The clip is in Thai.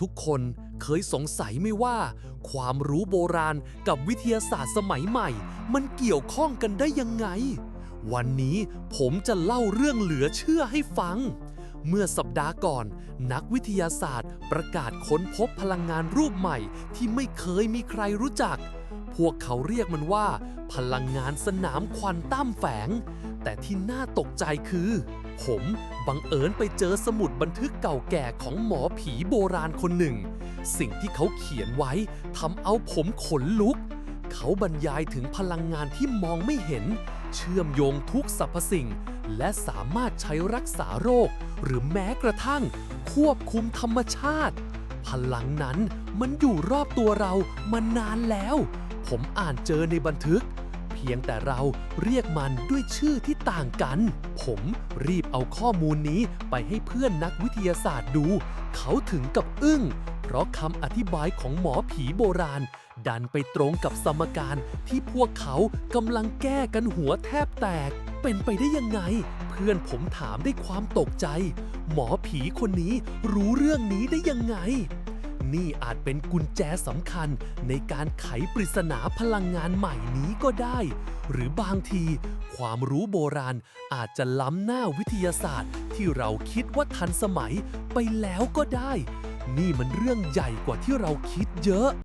ทุกคนเคยสงสัยไหมว่า ความรู้โบราณกับวิทยาศาสตร์สมัยใหม่ มันเกี่ยวข้องกันได้ยังไง วันนี้ผมจะเล่าเรื่องเหลือเชื่อให้ฟัง เมื่อสัปดาห์ก่อน นักวิทยาศาสตร์ประกาศค้นพบพลังงานรูปใหม่ที่ไม่เคยมีใครรู้จัก พวกเขาเรียกมันว่า พลังงานสนามควันตั้มแฝง แต่ที่น่าตกใจคือ ผมบังเอิญไปเจอสมุดบันทึกเก่าแก่ของหมอผีโบราณคนหนึ่ง สิ่งที่เขาเขียนไว้ทำเอาผมขนลุก เขาบรรยายถึงพลังงานที่มองไม่เห็น เชื่อมโยงทุกสรรพสิ่ง และสามารถใช้รักษาโรค หรือแม้กระทั่ง ควบคุมธรรมชาติ พลังนั้นมันอยู่รอบตัวเรามานานแล้ว ผมอ่านเจอในบันทึก พียงแต่เราเรียกมันด้วยชื่อที่ต่างกัน ผมรีบเอาข้อมูลนี้ไปให้เพื่อนนักวิทยาศาสตร์ดู เขาถึงกับอึ้ง เพราะคำอธิบายของหมอผีโบราณ ดันไปตรงกับสมการที่พวกเขากำลังแก้กันหัวแทบแตก เป็นไปได้ยังไง เพื่อนผมถามด้วยความตกใจ หมอผีคนนี้รู้เรื่องนี้ได้ยังไง นี่อาจเป็นกุญแจสำคัญในการไขปริศนาพลังงานใหม่นี้ก็ได้ หรือบางที ความรู้โบราณอาจจะล้ำหน้าวิทยาศาสตร์ ที่เราคิดว่าทันสมัยไปแล้วก็ได้ นี่มันเรื่องใหญ่กว่าที่เราคิดเยอะ